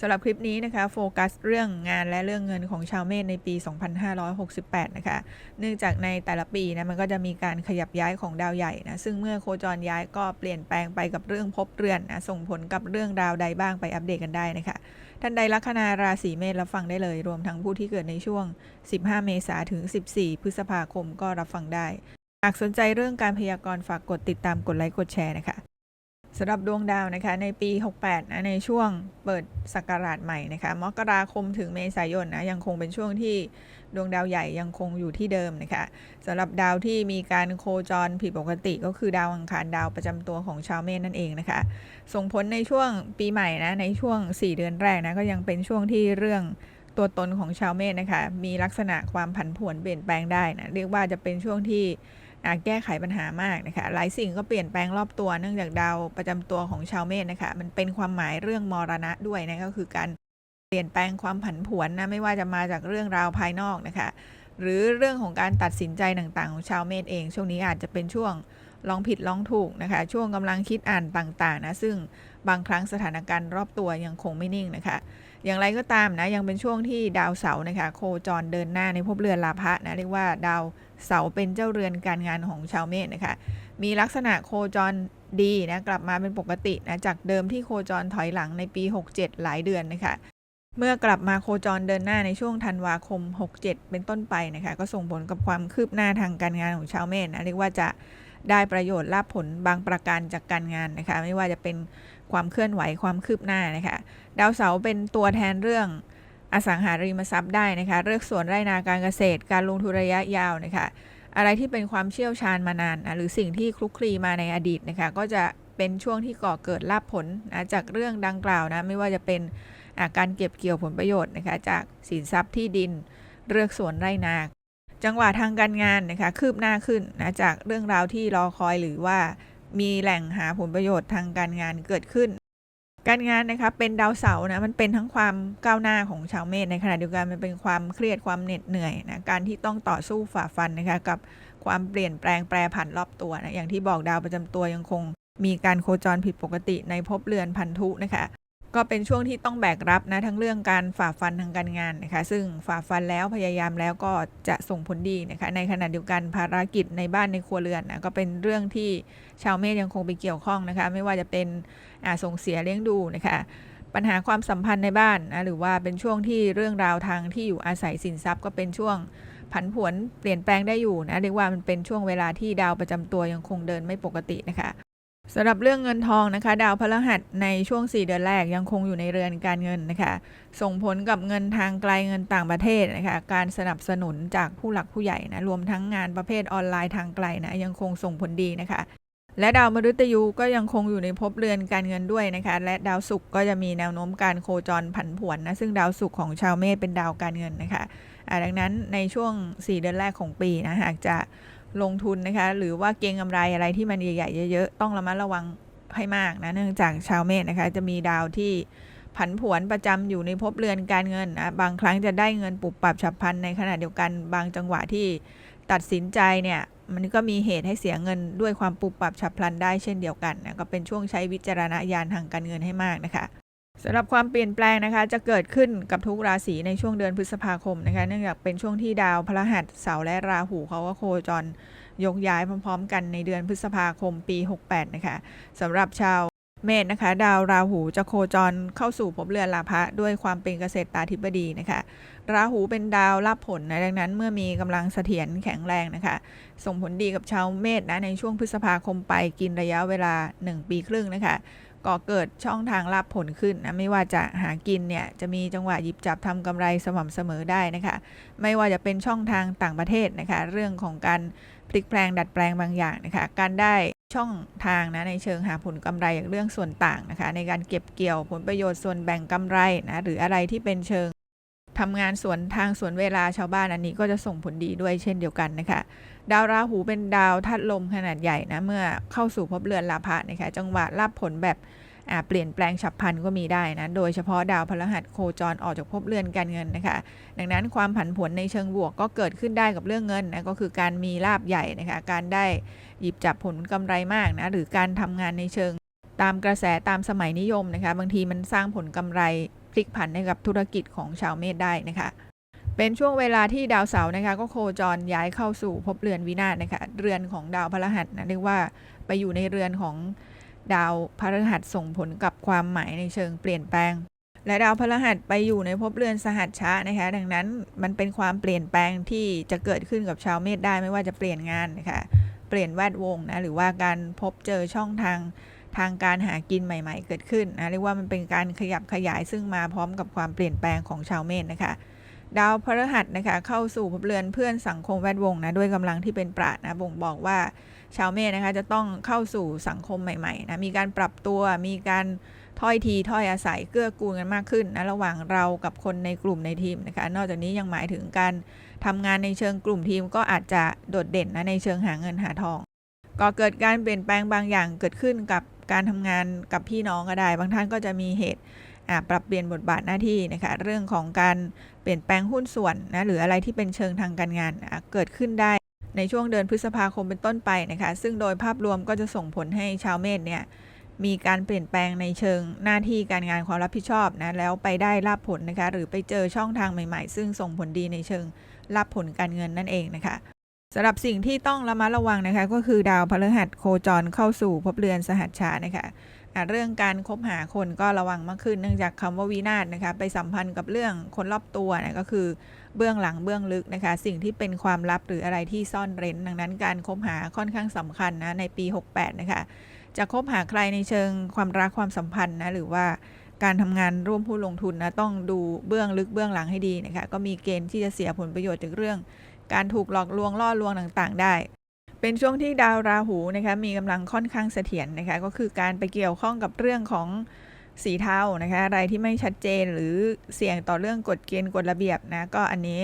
สำหรับคลิปนี้นะคะโฟกัสเรื่องงานและเรื่องเงินของชาวเมษในปี 2568 นะคะ เนื่องจากในแต่ละปีนะมันก็จะมีการขยับย้ายของดาวใหญ่นะซึ่งเมื่อโคจรย้ายก็เปลี่ยนแปลงไปกับเรื่องภพเรือนนะส่งผลกับเรื่องดาวใดบ้างไปอัปเดตกันได้นะคะ ท่านใดลัคนาราศีเมษรับฟังได้เลย รวมทั้งผู้ที่เกิดในช่วง 15 เมษายนถึง 14 พฤษภาคมก็รับฟังได้ หากสนใจเรื่องการพยากรณ์ฝากกดติดตามกดไลค์กดแชร์นะคะ สำหรับดวงดาวนะคะในปี 68นะในช่วงเปิดศักราชใหม่นะคะมกราคมถึงเมษายนนะยังคงเป็นช่วงที่ดวงดาวใหญ่ยังคงอยู่ที่เดิมนะคะสำหรับดาวที่มีการโคจรผิดปกติก็คือดาวอังคารดาวประจำตัวของชาวเมษนั่นเองนะคะ ส่งผลในช่วงปีใหม่นะในช่วง 4 เดือนแรกนะก็ยังเป็นช่วงที่เรื่องตัวตนของชาวเมษนะคะมีลักษณะความผันผวนเปลี่ยนแปลงได้นะเรียกว่าจะเป็นช่วงที่ แก้ไขปัญหามากนะคะ หลายสิ่งก็เปลี่ยนแปลงรอบตัวเนื่องจากดาวประจำตัวของชาวเมษนะคะ มันเป็นความหมายเรื่องมรณะด้วยนะก็คือการเปลี่ยนแปลงความผันผวนนะไม่ว่าจะมาจากเรื่องราวภายนอกนะคะ หรือเรื่องของการตัดสินใจต่างๆ ของชาวเมษเอง ช่วงนี้อาจจะเป็นช่วงลองผิดลองถูกนะคะ ช่วงกำลังคิดอ่านต่างๆนะซึ่ง บางครั้งสถานการณ์รอบตัวยังคงไม่นิ่งนะคะ อย่างไรก็ตามนะยังเป็นช่วงที่ดาวเสาร์นะคะ โคจรเดินหน้าในภพเรือนลาภะนะเรียกว่าดาวเสาร์เป็นเจ้าเรือนการงานของชาวเมษนะคะ มีลักษณะโคจรดีนะกลับมาเป็นปกตินะจากเดิมที่โคจรถอยหลังในปี 67 หลายเดือนนะคะเมื่อกลับมาโคจรเดินหน้าในช่วงธันวาคม 67 เป็นต้นไปนะคะ ก็ส่งผลกับความคืบหน้าทางการงานของชาวเมษนะเรียกว่าจะได้ประโยชน์ลาภผลบางประการจากการงานนะคะ ไม่ว่าจะเป็น ความเคลื่อนไหวความคืบหน้านะคะดาวเสาร์เป็นตัวแทนเรื่องอสังหาริมทรัพย์ได้นะคะเลือกสวนไร่นาการเกษตร การลงทุนระยะยาวนะคะอะไรที่เป็นความเชี่ยวชาญมานานนะหรือสิ่งที่คลุกคลีมาในอดีตนะคะก็จะเป็นช่วงที่ก่อเกิดลาภผลนะจากเรื่องดังกล่าวนะไม่ว่าจะเป็นาการเก็บเกี่ยวผลประโยชน์นะคะจากสินทรัพย์ที่ดินเลือกสวนไร่นา จังหวะทางการงานนะคะคืบหน้าขึ้นนะจากเรื่องราวที่รอคอยหรือว่า มีแหล่งหาผลประโยชน์ทางการงานเกิดขึ้น การงานนะคะเป็นดาวเสาร์นะมันเป็นทั้งความก้าวหน้าของชาวเมษในขณะเดียวกันมันเป็นความเครียดความเหน็ดเหนื่อยนะการที่ต้องต่อสู้ฝ่าฟันนะคะกับความเปลี่ยนแปลงแปรผันรอบตัวนะอย่างที่บอกดาวประจำตัวยังคงมีการโคจรผิดปกติในภพเรือนพันธุนะคะ ก็เป็นช่วงที่ต้องแบกรับนะทั้งเรื่องการฝ่าฟันทางการงานนะคะ ซึ่งฝ่าฟันแล้วพยายามแล้วก็จะส่งผลดีนะคะ ในขณะเดียวกันภารกิจในบ้านในครัวเรือนนะก็เป็นเรื่องที่ชาวเมษยังคงไปเกี่ยวข้องนะคะ ไม่ว่าจะเป็นส่งเสียเลี้ยงดูนะคะ ปัญหาความสัมพันธ์ในบ้านนะหรือว่าเป็นช่วงที่เรื่องราวทางที่อยู่อาศัยสินทรัพย์ ก็เป็นช่วงผันผวนเปลี่ยนแปลงได้อยู่นะเรียกว่ามันเป็นช่วงเวลาที่ดาวประจำตัวยังคงเดินไม่ปกตินะคะ สำหรับเรื่องเงินทองนะคะ ดาวพฤหัสในช่วง 4 เดือนแรกยังคงอยู่ในเรือนการเงินนะคะ ส่งผลกับเงินทางไกลเงินต่างประเทศนะคะ การสนับสนุนจากผู้หลักผู้ใหญ่นะรวมทั้งงานประเภทออนไลน์ทางไกลนะยังคงส่งผลดีนะคะ และดาวมฤตยูก็ยังคงอยู่ในภพเรือนการเงินด้วยนะคะ และดาวศุกร์ก็จะมีแนวโน้มการโคจรผันผวนนะซึ่งดาวศุกร์ของชาวเมษเป็นดาวการเงินนะคะดังนั้นในช่วง 4 เดือนแรกของปีนะหากจะ ลงทุนนะคะ หรือว่าเก็งกำไรอะไรที่มันใหญ่ๆเยอะๆต้องระมัดระวังให้มากนะเนื่องจากชาวเมษนะคะ จะมีดาวที่ผันผวนประจำอยู่ในภพเรือนการเงินนะบางครั้งจะได้เงินปุบปับฉับพลันในขณะเดียวกันบางจังหวะที่ตัดสินใจเนี่ยมันก็มีเหตุให้เสียเงินด้วยความปุบปับฉับพลันได้เช่นเดียวกันนะก็เป็นช่วงใช้วิจารณญาณทางการเงินให้มากนะคะ สำหรับความเปลี่ยนแปลงนะคะ จะเกิดขึ้นกับทุกราศีในช่วงเดือนพฤษภาคมนะคะ เนื่องจากเป็นช่วงที่ดาวพฤหัสเสาร์และราหูเขาก็โคจรยกย้ายพร้อมๆ กันในเดือนพฤษภาคมปี 68 นะคะสำหรับชาวเมษนะคะ ดาวราหูจะโคจรเข้าสู่ภพเรือนลาภะด้วยความเป็นเกษตรตาธิบดีนะคะ ราหูเป็นดาวรับผลนะดังนั้นเมื่อมีกำลังเสถียรแข็งแรงนะคะ ส่งผลดีกับชาวเมษนะในช่วงพฤษภาคมไปกินระยะเวลา 1 ปีครึ่งนะคะ ก่อเกิดช่องทางรับผลขึ้นนะไม่ว่าจะหากินเนี่ยจะมีจังหวะหยิบจับทำกำไรสม่ำเสมอได้นะคะ ไม่ว่าจะเป็นช่องทางต่างประเทศนะคะ เรื่องของการพลิกแปลงดัดแปลงบางอย่างนะคะ การได้ช่องทางนะในเชิงหาผลกำไรอย่างเรื่องส่วนต่างนะคะ ในการเก็บเกี่ยวผลประโยชน์ส่วนแบ่งกำไรนะหรืออะไรที่เป็นเชิง ทำงานส่วนทางส่วนเวลาชาวบ้านอันนี้ก็จะส่งผลดีด้วยเช่นเดียวกันนะคะ ดาวราหูเป็นดาวธาตุลมขนาดใหญ่นะเมื่อเข้าสู่ภพเรือนลาภะนะคะจังหวะรับผลแบบเปลี่ยนแปลงฉับพลันก็มีได้นะ โดยเฉพาะดาวพฤหัสโคจรออกจากภพเรือนการเงินนะคะ ดังนั้นความผันผวนในเชิงบวกก็เกิดขึ้นได้กับเรื่องเงินนะก็คือการมีลาบใหญ่นะคะ การได้หยิบจับผลกำไรมากนะ หรือการทำงานในเชิงตามกระแสตามสมัยนิยมนะคะ บางทีมันสร้างผลกำไร ลิกผันให้กับธุรกิจของชาวเมษได้นะคะเป็นช่วงเวลาที่ดาวเสาร์นะคะก็โคจรย้ายเข้าสู่ภพเรือนวินาศนะคะเรือนของดาวพฤหัสนะเรียกว่าไปอยู่ในเรือนของดาวพฤหัสส่งผลกับความหมายในเชิงเปลี่ยนแปลง และดาวพฤหัสไปอยู่ในภพเรือนสหัชชะนะคะดังนั้นมันเป็นความเปลี่ยนแปลงที่จะเกิดขึ้นกับชาวเมษได้ไม่ว่าจะเปลี่ยนงานนะคะเปลี่ยนแวดวงนะหรือว่าการพบเจอช่องทาง ทางการหากินใหม่ ๆ เกิดขึ้นนะเรียกว่ามันเป็นการขยับขยายซึ่งมาพร้อมกับความเปลี่ยนแปลงของชาวเมษนะคะดาวพฤหัสนะคะเข้าสู่ภพเรือนเพื่อนสังคมแวดวงนะด้วยกำลังที่เป็นปราดนะบ่งบอกว่าชาวเมษนะคะจะต้องเข้าสู่สังคมใหม่ๆนะมีการปรับตัวมีการถ้อยทีถ้อยอาศัยเกื้อกูลกันมากขึ้นนะระหว่างเรากับคนในกลุ่มในทีมนะคะนอกจากนี้ยังหมายถึงการทำงานในเชิงกลุ่มทีมก็อาจจะโดดเด่นนะในเชิงหาเงินหาทอง ก็เกิดการเปลี่ยนแปลงบางอย่างเกิดขึ้นกับการทำงานกับพี่น้องก็ได้ บางท่านก็จะมีเหตุปรับเปลี่ยนบทบาทหน้าที่นะคะเรื่องของการเปลี่ยนแปลงหุ้นส่วนนะหรืออะไรที่เป็นเชิงทางการงานเกิดขึ้นได้ในช่วงเดือนพฤษภาคมเป็นต้นไปนะคะซึ่งโดยภาพรวมก็จะส่งผลให้ชาวเมษเนี่ยมีการเปลี่ยนแปลงในเชิงหน้าที่การงานความรับผิดชอบนะแล้วไปได้รับผลนะคะหรือไปเจอช่องทางใหม่ ๆ ซึ่งส่งผลดีในเชิงรับผลการเงินนั่นเองนะคะ สำหรับสิ่งที่ต้องระมัดระวังนะคะ ก็คือดาวพฤหัสโคจรเข้าสู่ภพเรือนสหัชชานะคะเรื่องการคบหาคนก็ระวังมากขึ้นเนื่องจากคำว่าวินาศนะคะ ไปสัมพันธ์กับเรื่องคนรอบตัวนะก็คือเบื้องหลังเบื้องลึกนะคะ สิ่งที่เป็นความลับหรืออะไรที่ซ่อนเร้น ดังนั้นการคบหาค่อนข้างสำคัญนะในปี 68 นะคะ จะคบหาใครในเชิงความรักความสัมพันธ์นะหรือว่าการทำงานร่วมผู้ลงทุนนะต้องดูเบื้องลึกเบื้องหลังให้ดีนะคะ ก็มีเกณฑ์ที่จะเสียผลประโยชน์จากเรื่อง การถูกหลอกลวงล่อลวงต่างๆ ได้ เป็นช่วงที่ดาวราหูนะคะมีกำลังค่อนข้างเสถียรนะคะก็คือการไปเกี่ยวข้องกับเรื่องของสีเทานะคะอะไรที่ไม่ชัดเจนหรือเสี่ยงต่อเรื่องกฎเกณฑ์กฎระเบียบนะก็อันนี้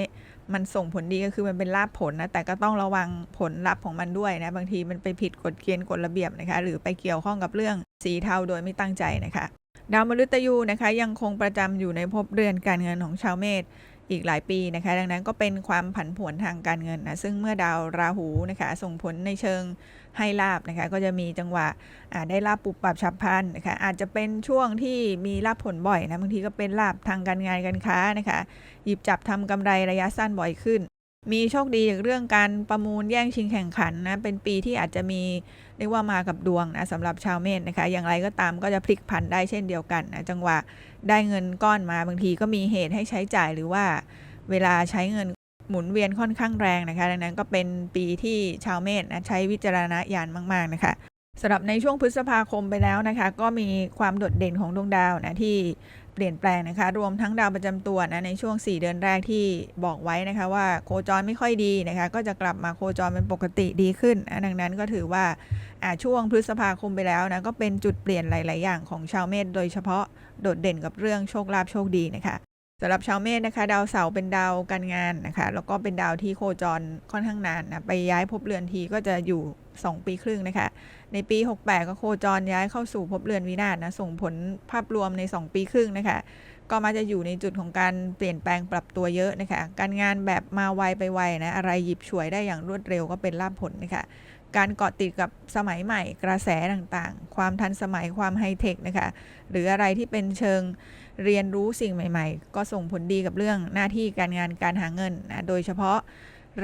มันส่งผลดีก็คือมันเป็นลาบผลนะแต่ก็ต้องระวังผลลัพธ์ของมันด้วยนะบางทีมันไปผิดกฎเกณฑ์กฎระเบียบนะคะหรือไปเกี่ยวข้องกับเรื่องสีเทาโดยไม่ตั้งใจนะคะดาวมฤตยูนะคะยังคงประจำอยู่ในภพเรือนการเงินของชาวเมษ อีกหลายปีนะคะ ดังนั้นก็เป็นความผันผวนทางการเงินนะซึ่งเมื่อดาวราหูนะคะส่งผลในเชิงให้ลาบนะคะ ก็จะมีจังหวะได้ลาบปุบปับฉับพลันนะคะอาจจะเป็นช่วงที่มีลาบผลบ่อยนะบางทีก็เป็นลาบทางการงานการค้านะคะ หยิบจับทำกำไรระยะสั้นบ่อยขึ้น มีโชคดีอย่างเรื่องการประมูลแย่งชิงแข่งขันนะ เป็นปีที่อาจจะมีเรียกว่ามากับดวงนะสำหรับชาวเมษนะคะ อย่างไรก็ตามก็จะพลิกผันได้เช่นเดียวกันนะจังหวะได้เงินก้อนมาบางทีก็มีเหตุให้ใช้จ่ายหรือว่าเวลาใช้เงินหมุนเวียนค่อนข้างแรงนะคะ ดังนั้นก็เป็นปีที่ชาวเมษนะใช้วิจารณญาณมากๆนะคะสำหรับในช่วงพฤษภาคมไปแล้วนะคะ ก็มีความโดดเด่นของดวงดาวนะที่ เปลี่ยนแปลงนะคะ รวมทั้งดาวประจำตัวนะในช่วง 4 เดือนแรกที่บอกไว้นะคะว่าโคจรไม่ค่อยดีนะคะ ก็จะกลับมาโคจรเป็นปกติดีขึ้นนะดังนั้นก็ถือว่าช่วงพฤษภาคมไปแล้วนะก็เป็นจุดเปลี่ยนหลาย ๆ อย่างของชาวเมษโดยเฉพาะโดดเด่นกับเรื่องโชคลาภโชคดีนะคะ สำหรับชาวเมษนะคะ ดาวเสาร์เป็นดาวการงานนะคะ แล้วก็เป็นดาวที่โคจรค่อนข้างนานนะไปย้ายภพเรือนทีก็จะอยู่ 2 ปีครึ่งนะคะ ในปี 68 ก็โคจรย้ายเข้าสู่ภพเรือนวินาศนะส่งผลภาพรวมใน 2 ปีครึ่งนะคะ ก็มาจะอยู่ในจุดของการเปลี่ยนแปลงปรับตัวเยอะนะคะ การงานแบบมาไวไปไวนะอะไรหยิบฉวยได้อย่างรวดเร็วก็เป็นลาภผลนะคะการเกาะติดกับสมัยใหม่กระแสต่างๆ ความทันสมัยความไฮเทคนะคะ หรืออะไรที่เป็นเชิง เรียนรู้สิ่งใหม่ ๆ ก็ส่งผลดีกับเรื่องหน้าที่การงานการหาเงินนะโดยเฉพาะ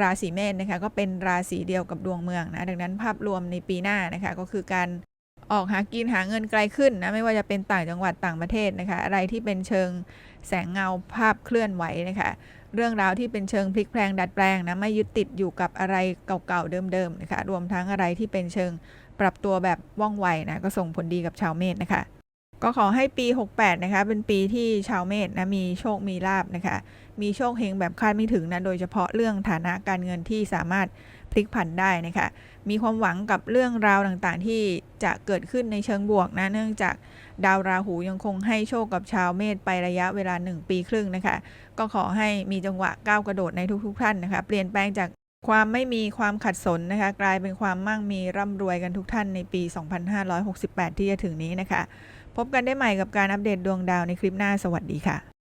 ราศีเมษนะคะก็เป็นราศีเดียวกับดวงเมืองนะดังนั้นภาพรวมในปีหน้านะคะก็คือการออกหากินหาเงินไกลขึ้นนะไม่ว่าจะเป็นต่างจังหวัดต่างประเทศนะคะอะไรที่เป็นเชิงแสงเงาภาพเคลื่อนไหวนะคะเรื่องราวที่เป็นเชิงพลิกแปลงดัดแปลงนะไม่ยึดติดอยู่กับอะไรเก่าๆเดิมๆนะคะรวมทั้งอะไรที่เป็นเชิงปรับตัวแบบว่องไวนะก็ส่งผลดีกับชาวเมษนะคะ ก็ขอให้ปี 68 นะคะ เป็นปีที่ชาวเมษนะ มีโชค มีลาบนะคะ มีโชคเฮงแบบคาดไม่ถึงนะ โดยเฉพาะเรื่องฐานะการเงินที่สามารถพลิกผันได้นะคะ มีความหวังกับเรื่องราวต่างๆ ที่จะเกิดขึ้นในเชิงบวกนะ เนื่องจากดาวราหูยังคงให้โชคกับชาวเมษไประยะเวลา 1 ปีครึ่งนะคะ ก็ขอให้มีจังหวะก้าวกระโดดในทุกๆ ท่านนะคะ เปลี่ยนแปลงจากความไม่มีความขัดสนนะคะ กลายเป็นความมั่งมีร่ำรวยกันทุกท่านในปี 2568 ที่จะถึงนี้นะคะ พบกันได้ใหม่กับการอัปเดตดวงดาวในคลิปหน้าสวัสดีค่ะ